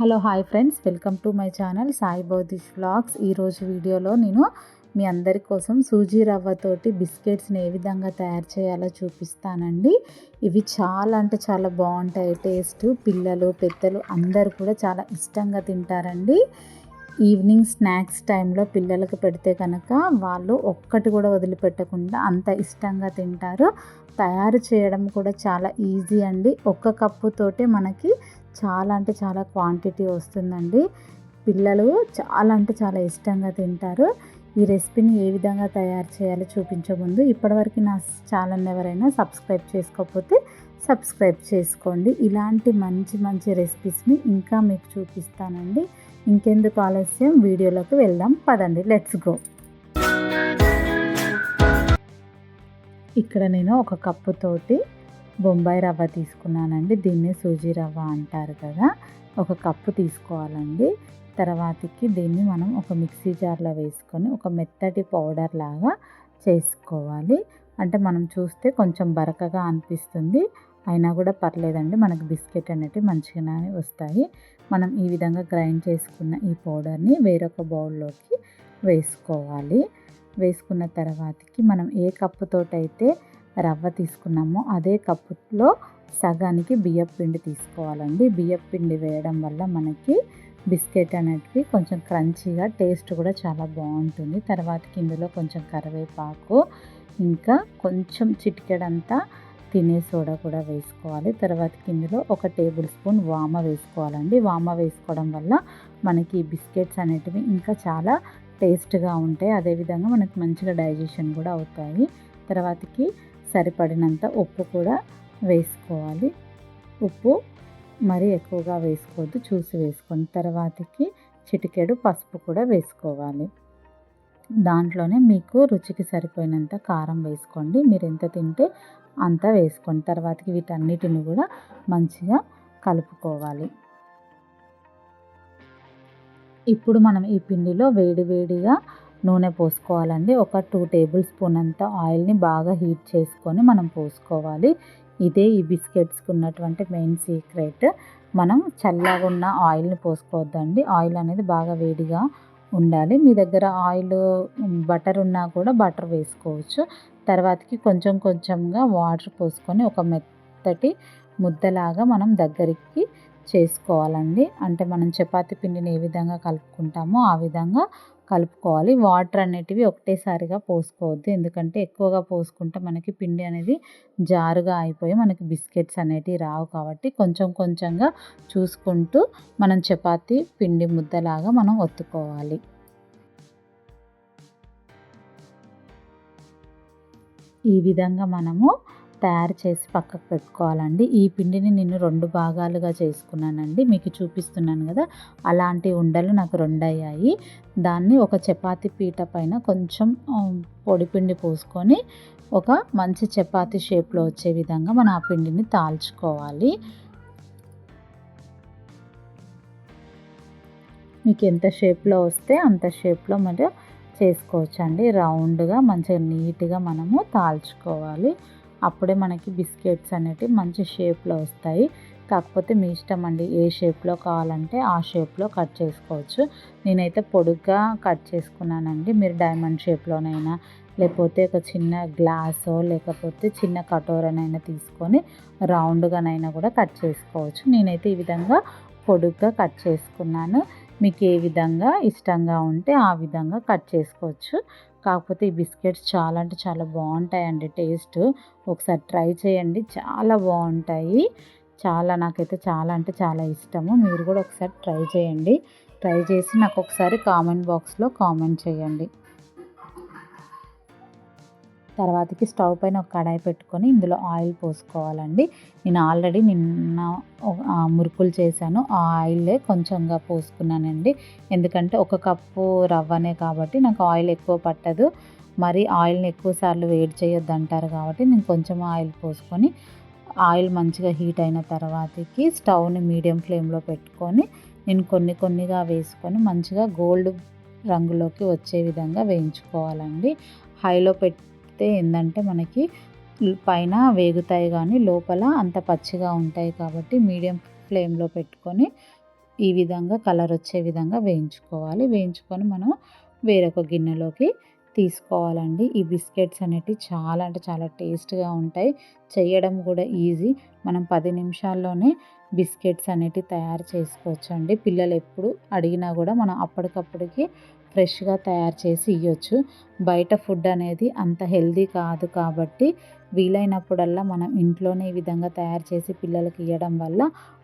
Hello hi friends. Welcome to my channel Sai Boudhish vlogs. ఈరోజు వీడియోలో నేను మీ అందరి కోసం సూజీ రవ్వతోటి బిస్కెట్స్ని ఏ విధంగా తయారు చేయాలో చూపిస్తానండి. ఇవి చాలా అంటే చాలా బాగుంటాయి. టేస్ట్ పిల్లలు పెద్దలు అందరూ కూడా చాలా ఇష్టంగా తింటారండి. ఈవినింగ్ స్నాక్స్ టైంలో పిల్లలకు పెడితే కనుక వాళ్ళు ఒక్కటి కూడా వదిలిపెట్టకుండా అంత ఇష్టంగా తింటారు. తయారు చేయడం కూడా చాలా ఈజీ అండి. ఒక్క కప్పుతోటే మనకి చాలా అంటే చాలా క్వాంటిటీ వస్తుందండి. పిల్లలు చాలా అంటే చాలా ఇష్టంగా తింటారు. ఈ రెసిపీని ఏ విధంగా తయారు చేయాలో చూపించముందు ఇప్పటివరకు నా ఛానల్ ఎవరైనా సబ్స్క్రైబ్ చేసుకోకపోతే సబ్స్క్రైబ్ చేసుకోండి. ఇలాంటి మంచి మంచి రెసిపీస్ని ఇంకా మీకు చూపిస్తానండి. ఇంకెందుకు ఆలస్యం? వీడియోలోకి వెళ్దాం. పదండి. Let's go. ఇక్కడ నేను ఒక కప్పుతోటి బొంబాయి రవ్వ తీసుకున్నానండి. దీన్ని సూజీ రవ్వ అంటారు కదా. ఒక కప్పు తీసుకోవాలండి. తర్వాతకి దీన్ని మనం ఒక మిక్సీ జార్లో వేసుకొని ఒక మెత్తటి పౌడర్ లాగా చేసుకోవాలి. అంటే మనం చూస్తే కొంచెం బరకగా అనిపిస్తుంది. అయినా కూడా పర్లేదండి. మనకు బిస్కెట్ అనేవి మంచిగానే వస్తాయి. మనం ఈ విధంగా గ్రైండ్ చేసుకున్న ఈ పౌడర్ని వేరొక బౌల్లోకి వేసుకోవాలి. వేసుకున్న తర్వాతకి మనం ఏ కప్పుతోటైతే రవ్వ తీసుకున్నామో. అదే కప్పులో సగానికి బియ్యపు పిండి తీసుకోవాలండి. బియ్యపు పిండి వేయడం వల్ల మనకి బిస్కెట్ అనేటివి కొంచెం క్రంచీగా టేస్ట్ కూడా చాలా బాగుంటుంది. తర్వాతకి ఇందులో కొంచెం కరివేపాకు ఇంకా కొంచెం చిటికెడంతా తినే సోడా కూడా వేసుకోవాలి. తర్వాత ఇందులో ఒక టేబుల్ స్పూన్ వామ వేసుకోవాలండి. వామ వేసుకోవడం వల్ల మనకి బిస్కెట్స్ అనేటివి ఇంకా చాలా టేస్ట్గా ఉంటాయి. అదేవిధంగా మనకి మంచిగా డైజెషన్ కూడా అవుతాయి. తర్వాతకి సరిపడినంత ఉప్పు కూడా వేసుకోవాలి. ఉప్పు మరీ ఎక్కువగా వేసుకోవద్దు చూసి వేసుకొని తర్వాతకి చిటికెడు పసుపు కూడా వేసుకోవాలి. దాంట్లోనే మీకు రుచికి సరిపోయినంత కారం వేసుకోండి. మీరు ఎంత తింటే అంత వేసుకోండి. తర్వాతకి వీటన్నిటిని కూడా మంచిగా కలుపుకోవాలి. ఇప్పుడు మనం ఈ పిండిలో వేడి వేడిగా నూనె పోసుకోవాలండి. ఒక టూ టేబుల్ స్పూన్ అంత ఆయిల్ని బాగా హీట్ చేసుకొని మనం పోసుకోవాలి. ఇదే ఈ బిస్కెట్స్కి ఉన్నటువంటి మెయిన్ సీక్రెట్. మనం చల్లగా ఉన్న ఆయిల్ని పోసుకోవద్దండి. ఆయిల్ అనేది బాగా వేడిగా ఉండాలి. మీ దగ్గర ఆయిల్ బటర్ ఉన్నా కూడా బటర్ వేసుకోవచ్చు. తర్వాతకి కొంచెం కొంచెంగా వాటర్ పోసుకొని ఒక మెత్తటి ముద్దలాగా మనం దగ్గరికి చేసుకోవాలండి. అంటే మనం చపాతి పిండిని ఏ విధంగా కలుపుకుంటామో ఆ విధంగా కలుపుకోవాలి. వాటర్ అనేటివి ఒకటేసారిగా పోసుకోవద్దు. ఎందుకంటే ఎక్కువగా పోసుకుంటే మనకి పిండి అనేది జారుగా అయిపోయి మనకి బిస్కెట్స్ అనేటివి రావు కాబట్టి కొంచెం కొంచెంగా చూసుకుంటూ మనం చపాతి పిండి ముద్దలాగా మనం ఒత్తుకోవాలి. ఈ విధంగా మనము తయారు చేసి పక్కకు పెట్టుకోవాలండి. ఈ పిండిని నేను రెండు భాగాలుగా చేసుకున్నానండి. మీకు చూపిస్తున్నాను కదా అలాంటి ఉండలు నాకు రెండు అయ్యాయి దాన్ని ఒక చపాతి పీట పైన కొంచెం పొడి పిండి పోసుకొని ఒక మంచి చపాతి షేప్లో వచ్చే విధంగా మనం ఆ పిండిని తాల్చుకోవాలి. మీకు ఎంత షేప్లో వస్తే అంత షేప్లో మరి చేసుకోవచ్చండి. రౌండ్గా మంచిగా నీట్గా మనము తాల్చుకోవాలి. అప్పుడే మనకి బిస్కెట్స్ అనేటివి మంచి షేప్లో వస్తాయి. కాకపోతే మీ ఇష్టం అండి ఏ షేప్లో కావాలంటే ఆ షేప్లో కట్ చేసుకోవచ్చు. నేనైతే పొడుగ్గా కట్ చేసుకున్నానండి. మీరు డైమండ్ షేప్లోనైనా లేకపోతే ఒక చిన్న గ్లాసో లేకపోతే చిన్న కటోరనైనా తీసుకొని రౌండ్గానైనా కూడా కట్ చేసుకోవచ్చు. నేనైతే ఈ విధంగా పొడుగ్గా కట్ చేసుకున్నాను. మీకు ఏ విధంగా ఇష్టంగా ఉంటే ఆ విధంగా కట్ చేసుకోవచ్చు. కాకపోతే ఈ బిస్కెట్స్ చాలా అంటే చాలా బాగుంటాయండి టేస్ట్. ఒకసారి ట్రై చేయండి. చాలా బాగుంటాయి. చాలా నాకైతే చాలా అంటే చాలా ఇష్టము. మీరు కూడా ఒకసారి ట్రై చేయండి. ట్రై చేసి నాకు ఒకసారి కామెంట్ బాక్స్లో కామెంట్ చేయండి. తర్వాతకి స్టవ్ పైన ఒక కడాయి పెట్టుకొని ఇందులో ఆయిల్ పోసుకోవాలండి. నేను ఆల్రెడీ నిన్న మురుకులు చేశాను. ఆ ఆయిలే కొంచెంగా పోసుకున్నానండి. ఎందుకంటే ఒక కప్పు రవ్వనే కాబట్టి నాకు ఆయిల్ ఎక్కువ పట్టదు. మరి ఆయిల్ని ఎక్కువ సార్లు వేడి చేయొద్దు అంటారు కాబట్టి నేను కొంచెం ఆయిల్ పోసుకొని ఆయిల్ మంచిగా హీట్ అయిన తర్వాతకి స్టవ్ని మీడియం ఫ్లేమ్లో పెట్టుకొని నేను కొన్ని కొన్నిగా వేసుకొని మంచిగా గోల్డ్ రంగులోకి వచ్చే విధంగా వేయించుకోవాలండి. హైలో పెట్టి అయితే ఏంటంటే మనకి పైన వేగుతాయి కానీ లోపల అంత పచ్చిగా ఉంటాయి కాబట్టి మీడియం ఫ్లేమ్లో పెట్టుకొని ఈ విధంగా కలర్ వచ్చే విధంగా వేయించుకోవాలి. వేయించుకొని మనం వేరొక గిన్నెలోకి తీసుకోవాలండి. ఈ బిస్కెట్స్ అనేటివి చాలా అంటే చాలా టేస్ట్గా ఉంటాయి. చేయడం కూడా ఈజీ. మనం పది నిమిషాల్లోనే బిస్కెట్స్ అనేటివి తయారు చేసుకోవచ్చు అండి పిల్లలు ఎప్పుడు అడిగినా కూడా మనం అప్పటికప్పటికి ఫ్రెష్గా తయారు చేసి ఇవ్వచ్చు బయట ఫుడ్ అనేది అంత హెల్దీ కాదు కాబట్టి వీలైనప్పుడల్లా మనం ఇంట్లోనే ఈ విధంగా తయారు చేసి పిల్లలకి ఇవ్వడం వల్ల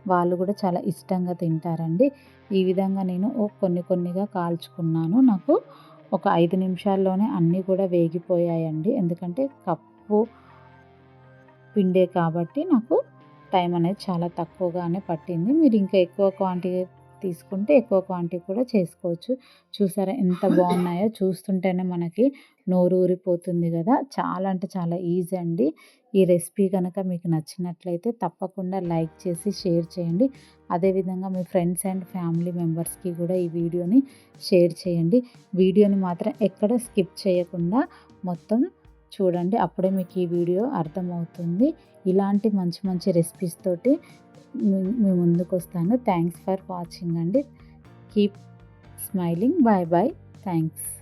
వాళ్ళు కూడా చాలా ఇష్టంగా తింటారండి. ఈ విధంగా నేను కొన్ని కొన్నిగా కాల్చుకున్నాను. నాకు ఒక ఐదు నిమిషాల్లోనే అన్నీ కూడా వేగిపోయాయండి. ఎందుకంటే కప్పు పిండే కాబట్టి నాకు టైం అనేది చాలా తక్కువగానే పట్టింది. మీరు ఇంకా ఎక్కువ క్వాంటిటీ తీసుకుంటే ఎక్కువ క్వాంటిటీ కూడా చేసుకోవచ్చు. చూసారా ఎంత బాగున్నాయో? చూస్తుంటేనే మనకి నోరు ఊరిపోతుంది కదా. చాలా అంటే చాలా ఈజీ అండి. ఈ రెసిపీ కనుక మీకు నచ్చినట్లయితే తప్పకుండా లైక్ చేసి షేర్ చేయండి. అదేవిధంగా మీ ఫ్రెండ్స్ అండ్ ఫ్యామిలీ మెంబర్స్కి కూడా ఈ వీడియోని షేర్ చేయండి. వీడియోని మాత్రం ఎక్కడ స్కిప్ చేయకుండా మొత్తం చూడండి. అప్పుడే మీకు ఈ వీడియో అర్థమవుతుంది. ఇలాంటి మంచి మంచి రెసిపీస్ తోటి మీ ముందుకు వస్తాను. థ్యాంక్స్ ఫర్ వాచింగ్ అండి. Keep smiling. Bye bye thanks.